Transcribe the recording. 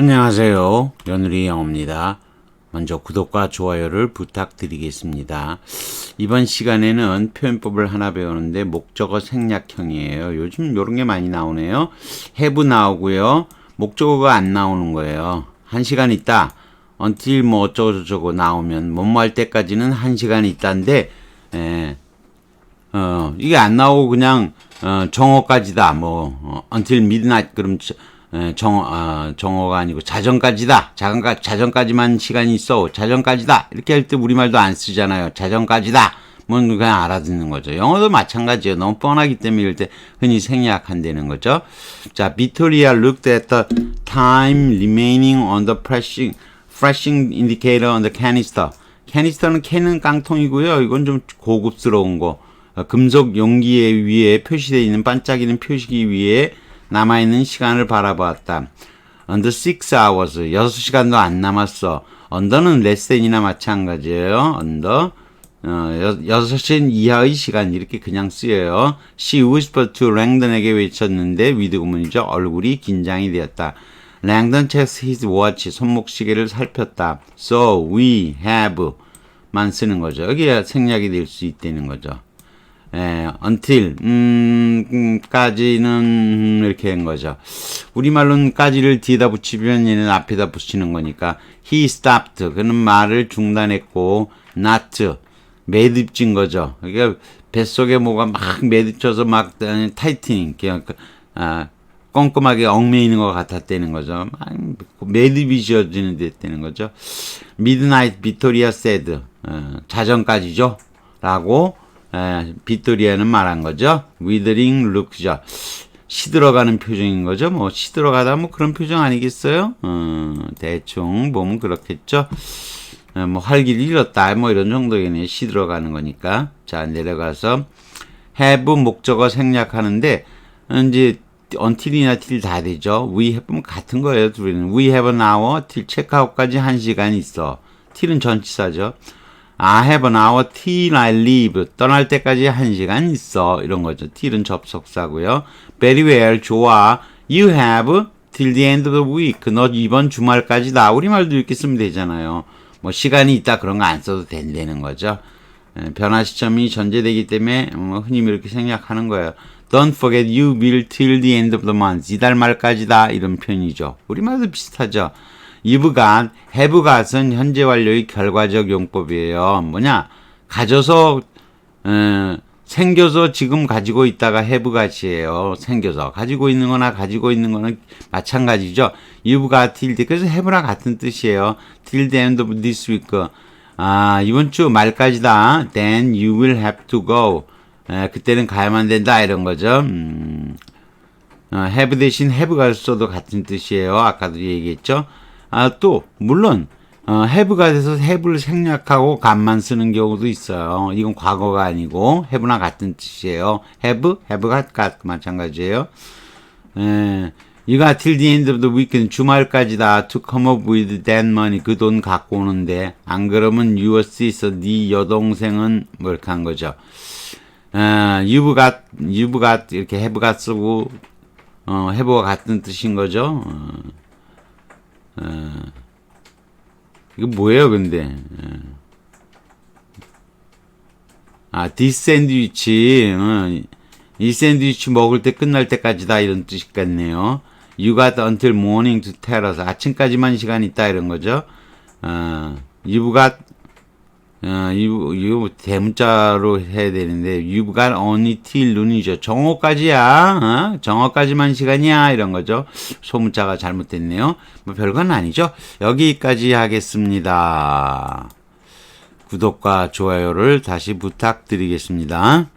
안녕하세요. 연우리 영어입니다. 먼저 구독과 좋아요를 부탁드리겠습니다. 이번 시간에는 표현법을 하나 배우는데 목적어 생략형이에요. 요즘 이런 게 많이 나오네요. have 나오고요. 목적어가 안 나오는 거예요. 한 시간 있다. until 뭐 어쩌고저쩌고 나오면 뭐뭐 할 때까지는 한 시간 있다인데 에, 어, 이게 안 나오고 그냥 어, 정오까지다. 뭐 어, until midnight 그럼 정어 아, 정오가 아니고 자정까지다. 자정까 자정까지만 시간이 있어. 자정까지다. 이렇게 할 때 우리말도 안 쓰잖아요. 자정까지다. 뭐 그냥 알아듣는 거죠. 영어도 마찬가지예요. 너무 뻔하기 때문에 이럴 때 흔히 생략한다는 거죠. 자, 비토리아 looked at the time remaining on the flashing flashing indicator on the canister. 캐니스터는 캔은 깡통이고요. 이건 좀 고급스러운 거. 어, 금속 용기에 위에 표시되어 있는 반짝이는 표시기 위에 남아있는 시간을 바라보았다. under 6 hours. 6시간도 안 남았어. less than이나 마찬가지예요. under. 어, 여, 6시 이하의 시간 이렇게 그냥 쓰여요. She whispered to 랭던에게 외쳤는데 위드 구문이죠. 얼굴이 긴장이 되었다. 랭던 checks his watch. 손목시계를 살폈다. So we have 만 쓰는 거죠. 여기에 생략이 될 수 있다는 거죠. 예, until 음, 음, 까지는 이렇게 한 거죠. 우리말로는 까지를 뒤에다 붙이면 얘는 앞에다 붙이는 거니까 he stopped 그는 말을 중단했고 not 매듭진 거죠. 그러니까 뱃속에 뭐가 막 매듭쳐서 막 타이트닝 그냥 그, 아, 꼼꼼하게 얽매이는 것 같았다는 거죠. 막 매듭이 지어지는 듯다는 거죠. Midnight Victoria said 어, 자정까지죠. 라고 에, 빅토리아는 말한 거죠. Withering look죠. 시들어가는 표정인 거죠. 뭐 시들어가다 뭐 그런 표정 아니겠어요? 어, 대충 보면 그렇겠죠. 어, 뭐 활기를 잃었다 뭐 이런 정도겠네요. 시들어가는 거니까. 자 내려가서 have 목적어 생략하는데 어, 이제 until이나 till 다 되죠. we have는 같은 거예요. 둘이는 we have an hour till 체크아웃까지 한 시간 있어. till은 전치사죠. I have an hour till I leave. 떠날 때까지 한 시간 있어. 이런 거죠. till은 접속사고요. Very well. 좋아. You have till the end of the week. 너 이번 주말까지다. 우리말도 이렇게 쓰면 되잖아요. 뭐 시간이 있다 그런 거 안 써도 된다는 거죠. 에, 변화 시점이 전제되기 때문에 뭐 흔히 이렇게 생략하는 거예요. Don't forget you will till the end of the month. 이달 말까지다 이런 표현이죠. 우리말도 비슷하죠. Have got은 현재 완료의 결과적 용법이에요. 뭐냐? 가져서 어, 생겨서 지금 가지고 있다가 got이에요. 생겨서 가지고 있는 거나 가지고 있는 거는 마찬가지죠. Till the 그래서 have랑 같은 뜻이에요. till the end of. 아, 이번 주 말까지다. Then you will have to go. 에, 그때는 가야만 된다 이런 거죠. 음. 어, have 대신 have가 써도 같은 뜻이에요. 아까도 얘기했죠. 아, 또, 물론, 어, have가 돼서 have를 생략하고 간만 쓰는 경우도 있어요. 이건 과거가 아니고, have나 같은 뜻이에요. have, have가 같, 마찬가지예요. 에, 이가 till the end of the weekend 주말까지다 to come up with that money 그 돈 갖고 오는데 안 그러면 your sister 네 여동생은 뭐 이렇게 한 거죠. 어, you've got, you've got 이렇게 have got 쓰고 어, have와 같은 뜻인 거죠. 어, 어, 이거 뭐예요, 근데? 어. 아, this 샌드위치, 어, 이 샌드위치 먹을 때 끝날 때까지다 이런 뜻이 같네요. You got until morning to tell us. 아침까지만 시간 있다 이런 거죠. 어, you've got 어, 이거, 이거 대문자로 해야 되는데, got only till noon이죠. 정오까지야, 어? 정오까지만 시간이야, 이런 거죠. 소문자가 잘못됐네요. 뭐 별건 아니죠. 여기까지 하겠습니다. 구독과 좋아요를 다시 부탁드리겠습니다.